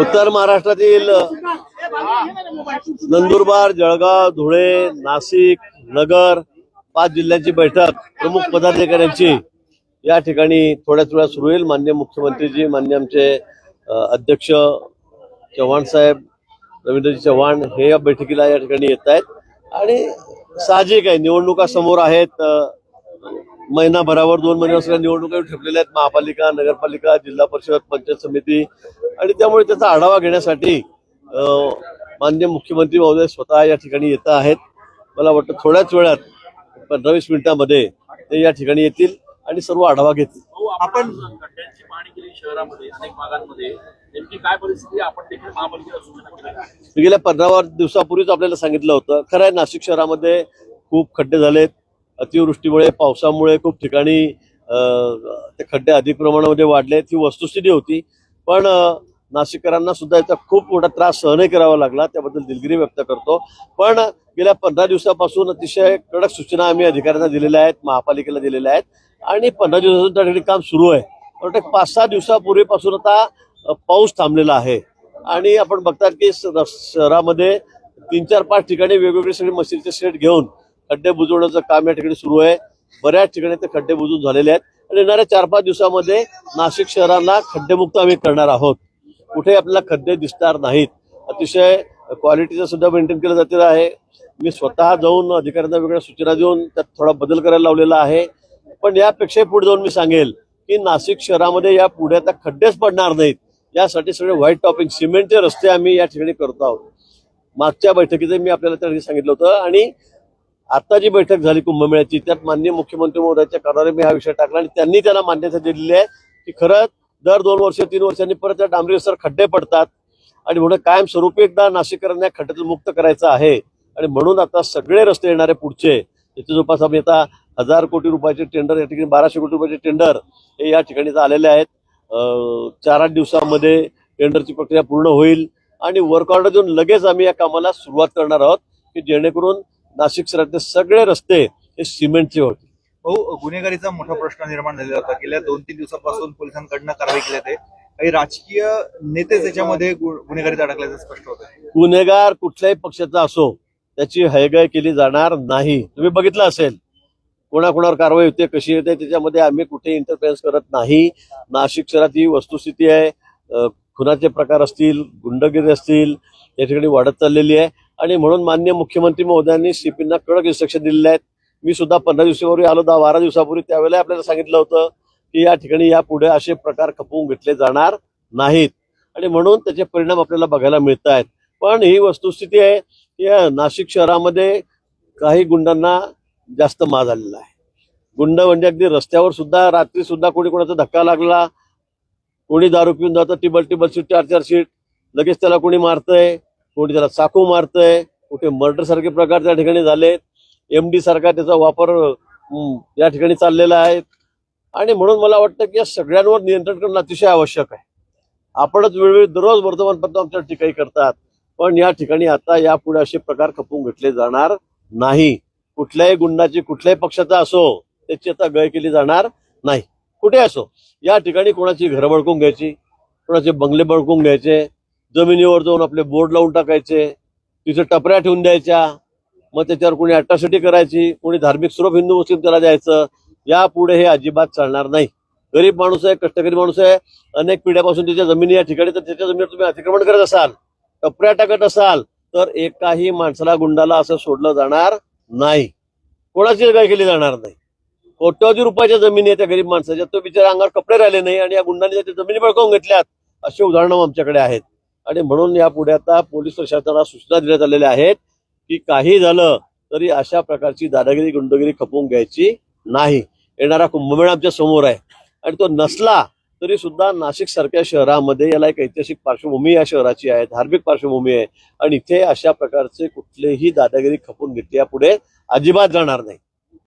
उत्तर महाराष्ट्रातील नंदुरबार जळगाव धुळे नाशिक नगर पाच जिल्ह्यांची बैठक प्रमुख पदाधिकाऱ्यांची. या ठिकाणी थोड्याच वेळात सुरू होईल. मान्य मुख्यमंत्रीजी मान्य आमचे अध्यक्ष चव्हाण साहेब रवींद्रजी चव्हाण हे या बैठकीला या ठिकाणी येत आहेत. आणि साहजिक आहे निवडणुका समोर आहेत महिनाभरावर दोन महिन्यावर सगळ्या निवडणुका येऊन ठेपलेल्या आहेत. महापालिका नगरपालिका जिल्हा परिषद पंचायत समिती. आणि त्यामुळे त्याचा आढावा घेण्यासाठी अ, माननीय मुख्यमंत्री महोदय स्वतः या ठिकाणी येत आहेत. मला वाटतं थोड्याच वेळात पंधरा वीस मिनिटांमध्ये ते या ठिकाणी येतील आणि सर्व आढावा घेतील. आपण गेल्या पंधरा दिवसापूर्वीच आपल्याला सांगितलं होतं खरं आहे नाशिक शहरामध्ये खूप खड्डे झालेत. अतिवृष्टीमुळे पावसामुळे खूप ठिकाणी ते खड्डे अधिक प्रमाणामध्ये वाढले ही वस्तुस्थिती होती. पण नाशिककरांना सुद्धा याचा खूप मोठा त्रास सहनही करावा लागला. त्याबद्दल दिलगिरी व्यक्त करतो. पण गेल्या पंधरा दिवसापासून अतिशय कडक सूचना आम्ही अधिकाऱ्यांना दिलेल्या आहेत महापालिकेला दिलेल्या आहेत. आणि पंधरा दिवसापासून त्या ठिकाणी काम सुरू आहे. पण पाच सहा दिवसापूर्वीपासून आता पाऊस थांबलेला आहे. आणि आपण बघतात की स- शहरामध्ये तीन चार पाच ठिकाणी वेगवेगळे सगळे मशीनचे सेट घेऊन खड्डे बुजवण्याचं काम या ठिकाणी सुरू आहे. बऱ्याच ठिकाणी ते खड्डे बुजून झालेले आहेत. आणि येणाऱ्या चार पाच दिवसामध्ये नाशिक शहराला खड्डेमुक्त आम्ही करणार आहोत. कुठे आपल्याला खड्डे दिसणार नाहीत. अतिशय क्वालिटीचं सुद्धा मेंटेन केलं जातेलं आहे. मी स्वतः जाऊन अधिकाऱ्यांना वेगळ्या सूचना देऊन त्यात थोडा बदल करायला लावलेला आहे. पण यापेक्षा पुढे जाऊन मी सांगेल की नाशिक शहरामध्ये या पुढे आता खड्डेच पडणार नाहीत. यासाठी सगळे व्हाईट टॉपिंग सिमेंटचे रस्ते आम्ही या ठिकाणी करतो आहोत. मागच्या बैठकीत मी आपल्याला त्या सांगितलं होतं. आणि आता जी बैठक झाली कुंभमेळ्याची त्यात माननीय मुख्यमंत्री महोदयाच्या कानावर मी हा विषय टाकला आणि त्यांनी त्याला मान्यता दिलेली आहे की खरंच दर दोन वर्ष तीन वर्षांनी परत त्या डांबरीसर खड्डे पडतात आणि म्हणून कायमस्वरूपी एकदा नाशिककरांना या खड्ड्यातून मुक्त करायचं आहे. आणि म्हणून आता सगळे रस्ते येणारे पुढचे. त्याचे जवळपास आम्ही आता हजार कोटी रुपयाचे टेंडर या ठिकाणी बाराशे कोटी रुपयाचे टेंडर हे या ठिकाणी आलेले आहेत. चार आठ दिवसामध्ये टेंडरची प्रक्रिया पूर्ण होईल. आणि वर्क ऑर्डर देऊन लगेच आम्ही या कामाला सुरुवात करणार आहोत की जेणेकरून नाशिक शहरातले सगळे रस्ते हे सिमेंटचे होतील भाऊ गुन्हेगारीचा मोठा प्रश्न निर्माण झालेला होता. गेल्या दोन तीन दिवसापासून पोलिसांकडनं कारवाई केली जाते. काही राजकीय नेतेच याच्यामध्ये गु- गुन्हेगारीत अडकल्याचं स्पष्ट होत गुन्हेगार कुठल्याही पक्षाचा असो त्याची हयगय केली जाणार नाही. तुम्ही बघितलं असेल कोणाकोणावर कारवाई होते कशी होते त्याच्यामध्ये आम्ही कुठे इंटरफेरन्स करत नाही. नाशिक शहरात ही वस्तुस्थिती आहे. खुनाचे प्रकार असतील गुंडगिरी असतील या ठिकाणी वाढत चाललेली आहे. आणि म्हणून मान्य मुख्यमंत्री महोदयांनी सीपींना कडक इन्स्ट्रक्शन दिलेले आहेत. मी सुद्धा पंधरा दिवसापूर्वी आलो दहा बारा दिवसापूर्वी त्यावेळेला आपल्याला सांगितलं होतं की या ठिकाणी यापुढे असे प्रकार खपवून घेतले जाणार नाहीत. आणि म्हणून त्याचे परिणाम आपल्याला बघायला मिळत आहेत पण ही वस्तुस्थिती आहे की या नाशिक शहरामध्ये काही गुंडांना जास्त माज आलेला आहे. गुंड म्हणजे अगदी रस्त्यावर सुद्धा रात्री सुद्धा कोणी कोणाचा धक्का लागला कोणी दारू पिऊन जातं टिबल टिबल सीट चार चार सीट लगेच त्याला कोणी मारतंय. कोणी त्याला चाकू मारतंय कुठे मर्डर सारखे प्रकार त्या ठिकाणी झालेत. एम डी सारखा त्याचा वापर या ठिकाणी चाललेला आहे. आणि म्हणून मला वाटतं की या सगळ्यांवर नियंत्रण करणं अतिशय आवश्यक आहे. आपणच वेळोवेळी दररोज वर्तमानपत्र आमच्या टीकाही करतात पण या ठिकाणी आता यापुढे असे प्रकार खपवून घेतले जाणार नाही. कुठल्याही गुंडाची कुठल्याही पक्षाचा असो त्याची आता गय केली जाणार नाही. कुठे असो या ठिकाणी कोणाची घरं बळकून घ्यायची कोणाचे बंगले बळकून घ्यायचे जमिनीवर जाऊन आपले बोर्ड लावून टाकायचे तिथे टपऱ्या ठेवून द्यायच्या मग त्याच्यावर कोणी अट्रॉसिटी करायची कोणी धार्मिक स्वरूप हिंदू मुस्लिम त्याला द्यायचं यापुढे हे अजिबात चालणार नाही. गरीब माणूस आहे कष्टकरी माणूस आहे अनेक पिढ्यापासून त्याच्या जमिनी या ठिकाणी तर त्याच्या जमिनीवर तुम्ही अतिक्रमण करत असाल टपऱ्या टाकत असाल तर एकाही माणसाला गुंडाला असं सोडलं जाणार नाही. कोणाची काय केली जाणार नाही. कोट्यावधी रुपयाच्या जमिनी आहे त्या गरीब माणसाच्या तो बिचारा अंगावर कपडे राहिले नाही आणि या गुंडांनी त्याच्या जमिनी बळकावून घेतल्यात अशी उदाहरणं आमच्याकडे आहेत. आणि म्हणून यापुढे आता पोलीस प्रशासनाला सूचना देण्यात आलेल्या आहेत की काही झालं तरी अशा प्रकारची दादागिरी गुंडगिरी खपवून घ्यायची नाही. येणारा कुंभमेळा आमच्यासमोर आहे. आणि तो नसला तरी सुद्धा नाशिक सारख्या शहरामध्ये याला एक ऐतिहासिक पार्श्वभूमी या शहराची आहे धार्मिक पार्श्वभूमी आहे. आणि इथे अशा प्रकारचे कुठलेही दादागिरी खपून घेतली यापुढे अजिबात जाणार नाही.